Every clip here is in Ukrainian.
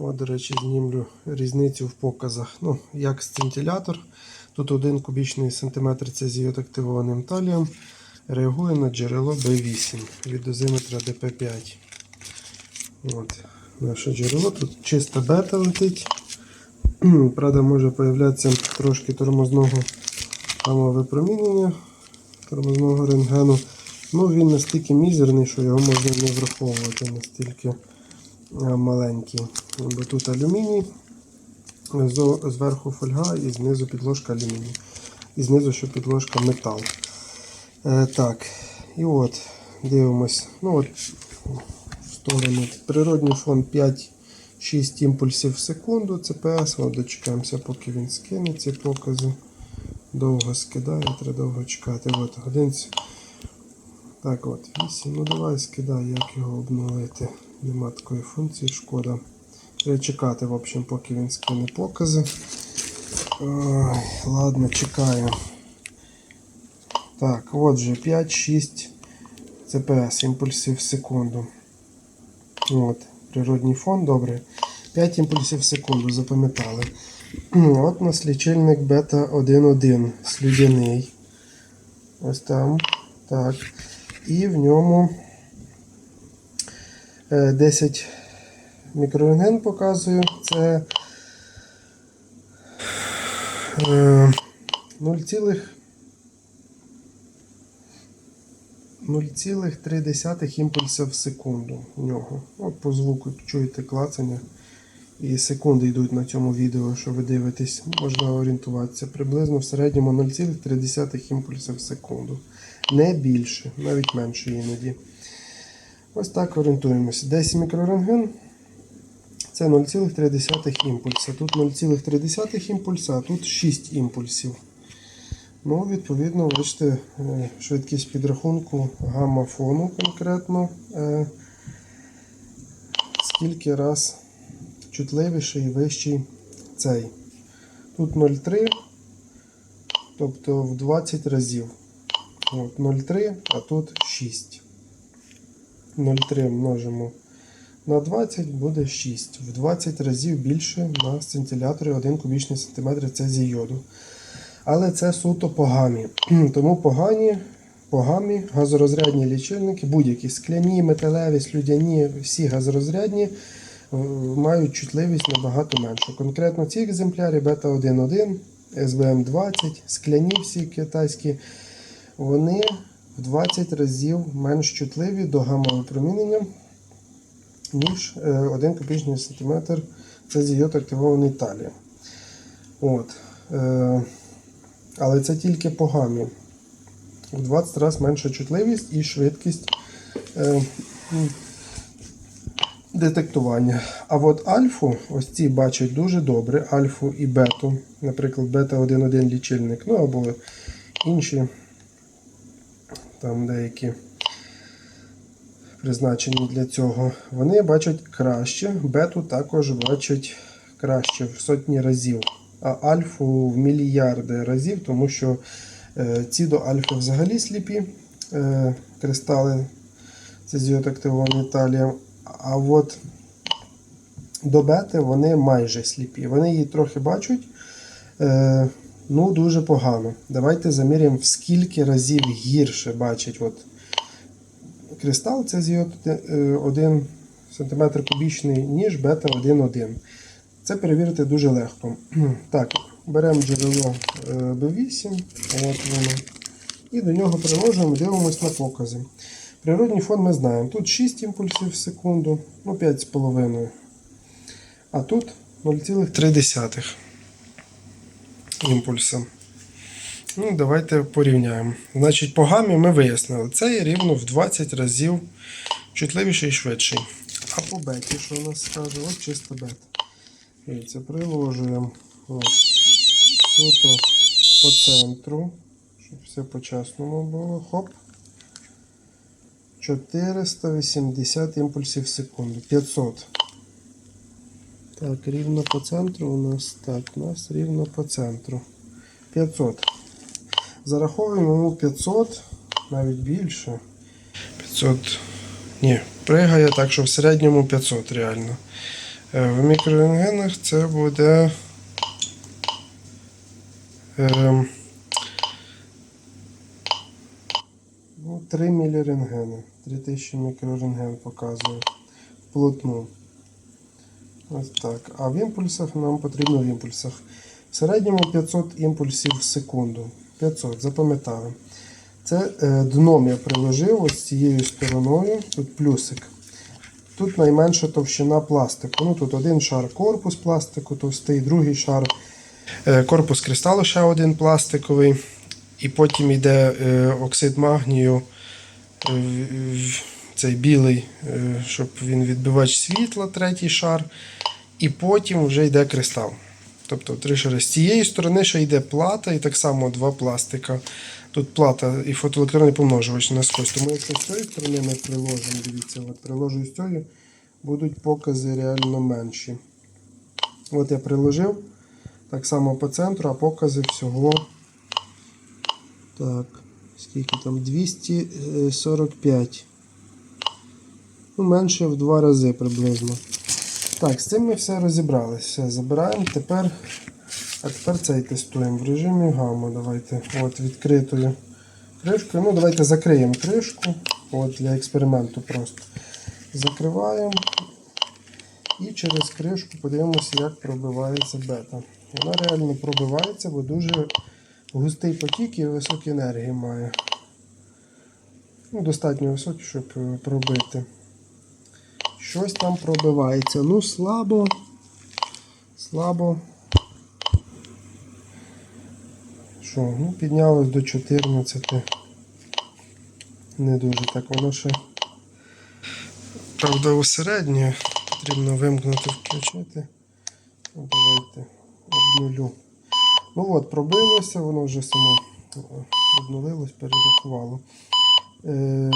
От, до речі, знімлю різницю в показах. Ну, як сцинтилятор. Тут один кубічний сантиметр цезію активованим талієм. Реагує на джерело B8 від дозиметра DP5. От, наше джерело. Тут чиста бета летить. Правда, може появлятися трошки тормозного випромінення, тормозного рентгену. Ну, він настільки мізерний, що його можна не враховувати настільки маленький. Бо тут алюміній, зверху фольга і знизу підложка алюміній. І знизу ще підложка метал. Е, так, і от, дивимось. Ну от, в сторону. Природній фон 5-6 імпульсів в секунду. CPS. От, дочекаємося, поки він скине ці покази. Довго скидає, треба довго чекати. От, один. Так от, 8. Ну давай скидай, як його обновити. Нема такої функції, шкода. Чекати, в общем, поки він скине покази. Ой, ладно, чекаю. Так, от же 5-6 CPS імпульсів в секунду. От, природній фон, добре. 5 імпульсів в секунду, запам'ятали. От у нас лічильник бета 1.1 слюдяний. Ось там. Так. І в ньому е, 10 мікрорентген показую. Це е, 0, 0,3 імпульса в секунду у нього. От по звуку чуєте клацання. І секунди йдуть на цьому відео, що ви дивитесь. Можна орієнтуватися. Приблизно в середньому 0,3 імпульса в секунду. Не більше, навіть менше іноді. Ось так орієнтуємося. 10 мікрорентген це 0,3 імпульса. Тут 0,3 імпульса, а тут 6 імпульсів. Ну, відповідно, бачите, е, швидкість підрахунку гамма фону конкретно. е, Скільки раз чутливіший і вищий цей. Тут 0,3, тобто в 20 разів. От 0,3, а тут 6. 0,3 множимо на 20 буде 6. В 20 разів більше на сцинтиляторі 1 кубічний сантиметр цезій йоду. Але це суто погамі. Тому погані, погамі газорозрядні лічильники, будь-які скляні, металеві, слюдяні, всі газорозрядні е, мають чутливість набагато меншу. Конкретно ці екземпляри бета 1.1, SBM 20, скляні всі китайські, вони в 20 разів менш чутливі до гамма-випромінення, ніж е, 1 кубічний сантиметр Це цезіот активований талієм. От. Е, але це тільки по гамі. В 20 разів менша чутливість і швидкість е, детектування. А от альфу, ось ці бачать дуже добре, альфу і бету, наприклад, бета 1.1 лічильник, ну або інші там деякі призначені для цього. Вони бачать краще, бету також бачать краще в сотні разів, а альфу в мільярди разів, тому що е, ці до альфи взагалі сліпі е, кристали цезіот активований талієм. А от до бети вони майже сліпі. Вони її трохи бачать. Е, ну, дуже погано. Давайте заміряємо, в скільки разів гірше бачить от кристал цезіот 1 см кубічний, ніж бета 1.1. Це перевірити дуже легко. Так, беремо джерело е, B8, от воно, і до нього приложимо, дивимося на покази. Природній фон ми знаємо. Тут 6 імпульсів в секунду, ну 5,5. А тут 0,3 імпульса. Ну, давайте порівняємо. Значить, по гамі ми вияснили, це є рівно в 20 разів чутливіший і швидший. А по беті, що у нас скаже? От чиста бета. Дивіться, приложуємо от, суто по центру, щоб все по-чесному було. Хоп. 480 імпульсів в секунду. 500. Так, рівно по центру у нас. Так, у нас рівно по центру. 500. Зараховуємо йому 500, навіть більше. 500. Ні, пригає так, що в середньому 500 реально. Е, В мікрорентгенах це буде. Е, ну, 3 мілірентгени. 3000 мікрорентген показує. Вплотну. Ось так. А в імпульсах нам потрібно в імпульсах. В середньому 500 імпульсів в секунду. 500, запам'ятали. Це е, дном я приложив ось цією стороною. Тут плюсик. Тут найменша товщина пластику. Ну, тут один шар корпус пластику, товстий, другий шар е, корпус кристалу, ще один пластиковий. І потім йде е, оксид магнію, цей білий, щоб він відбивач світла, третій шар. І потім вже йде кристал. Тобто три шари. З цієї сторони ще йде плата, і так само два пластика. Тут плата і фотоелектронний помножувач наскось. Тому якщо з цієї сторони ми приложимо, дивіться, от приложу з цієї, будуть покази реально менші. От я приложив так само по центру, а покази всього. Так, скільки там? 245. Ну, менше в два рази приблизно. Так, з цим ми все розібралися. Забираємо. Тепер, а тепер цей тестуємо в режимі гамма. Давайте. От відкритою кришкою. Ну, давайте закриємо кришку. От для експерименту просто. Закриваємо. І через кришку подивимося, як пробивається бета. Вона реально пробивається, бо дуже густий потік і високі енергії має. Ну, достатньо високі, щоб е, пробити. Щось там пробивається. Ну, слабо. Слабо. Що, ну, піднялось до 14. Не дуже так воно ще. Правда, усереднє. Потрібно вимкнути, включити. Ну, давайте обнулю. Ну от, пробилося, воно вже само е, обнулилось, перерахувало. Е,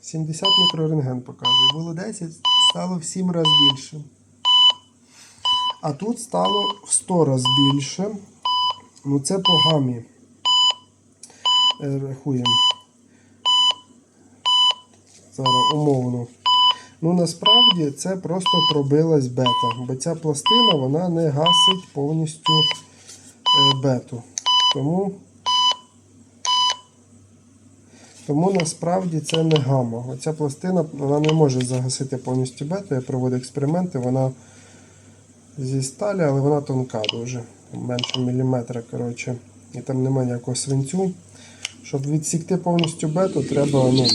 70 мікрорентген показує. Було 10, стало в 7 разів більше. А тут стало в 100 разів більше. Ну це по гамі. Е, Рахуємо. Зараз умовно. Ну насправді це просто пробилась бета. Бо ця пластина вона не гасить повністю е, бету. Тому тому насправді це не гамма. Оця пластина вона не може загасити повністю бету. Я проводив експерименти, вона зі сталі, але вона тонка дуже. Менше міліметра. коротше. І там немає ніякого свинцю. Щоб відсікти повністю бету, треба, ну,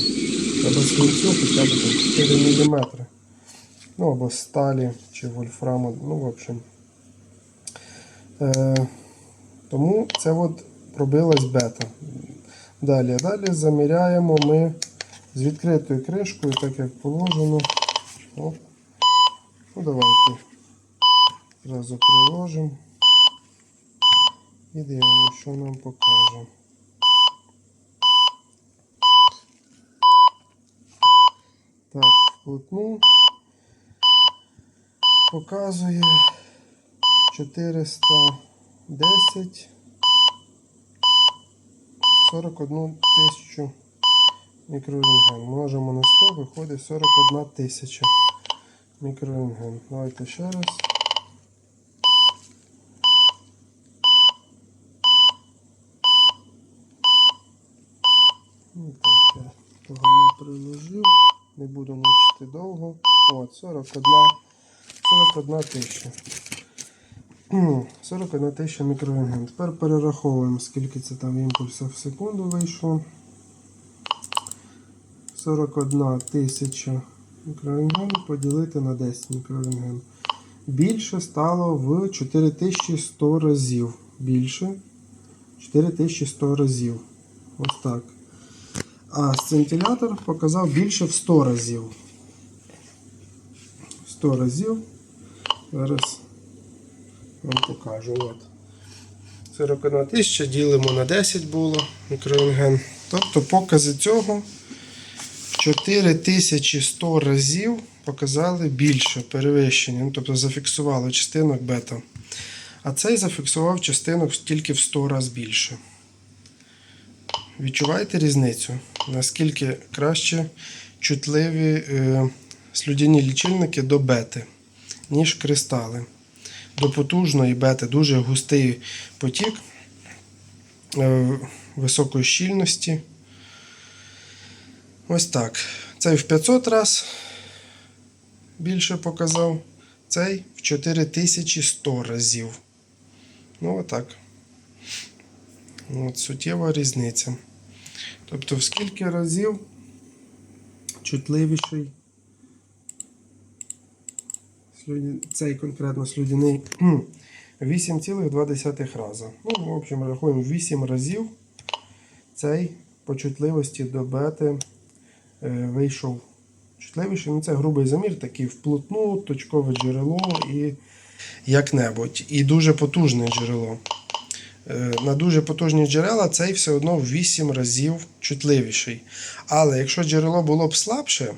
треба свинцю хоча б 4 мм. Ну або сталі чи вольфраму. Ну, в общем. Е, тому це от пробилась бета. Далі, далі заміряємо ми з відкритою кришкою, так як положено. Оп. Ну, давайте зразу приложимо і дивимося, що нам покаже. Так, вплотну показує 410 41 тисячу мікрорентген. Множимо на 100, виходить 41 тисяча мікрорентген. Давайте ще раз. Ну, так, я погано приложив. Не буду мучити довго. От, 41, 41 тисяча. Кхм, 41 тисяча мікрорентген. Тепер перераховуємо, скільки це там імпульсів в секунду вийшло. 41 тисяча мікрорентген поділити на 10 мікрорентген. Більше стало в 4100 разів. Більше 4100 разів. Ось так. А сцинтилятор показав більше в 100 разів. 100 разів. Зараз вам покажу. От. 41 тисяча ділимо на 10 було мікрорентген. Тобто покази цього 4100 разів показали більше перевищення. Ну, тобто зафіксували частинок бета. А цей зафіксував частинок тільки в 100 разів більше. Відчуваєте різницю? Наскільки краще чутливі е, слюдяні лічильники до бети? ніж кристали. До потужної бети дуже густий потік е, високої щільності. Ось так. Цей в 500 раз більше показав, цей в 4100 разів. Ну, отак. От суттєва різниця. Тобто, в скільки разів чутливіший цей конкретно слюдяний 8,2 рази. Ну, в общем, рахуємо 8 разів цей по чутливості до бети е, вийшов чутливіший. Ну, це грубий замір, такий вплотну, точкове джерело і як-небудь. І дуже потужне джерело. Е, На дуже потужні джерела цей все одно в 8 разів чутливіший. Але якщо джерело було б слабше,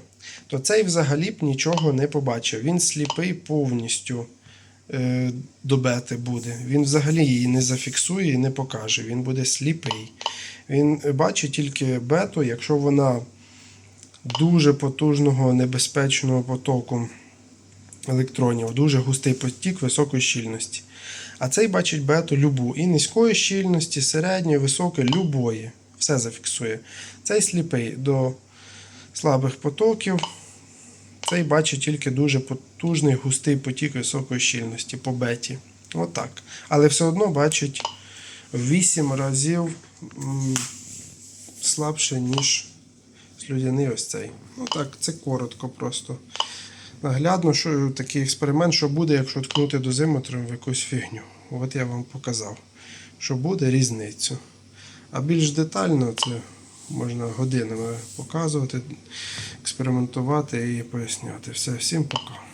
то цей взагалі б нічого не побачив. Він сліпий повністю е, до бети буде. Він взагалі її не зафіксує і не покаже. Він буде сліпий. Він бачить тільки бету, якщо вона дуже потужного небезпечного потоку електронів, дуже густий потік високої щільності. А цей бачить бету любу і низької щільності, середньої, високої, любої. Все зафіксує. Цей сліпий до слабих потоків. Цей бачить тільки дуже потужний густий потік високої щільності по беті. Отак. Але все одно бачить в 8 разів слабше, ніж слюдяний ось цей. Ну так, це коротко просто. Наглядно, що такий експеримент, що буде, якщо ткнути дозиметром в якусь фігню. От я вам показав, що буде різницю. А більш детально це можна годинами показувати, експериментувати і поясняти. Все, всім пока.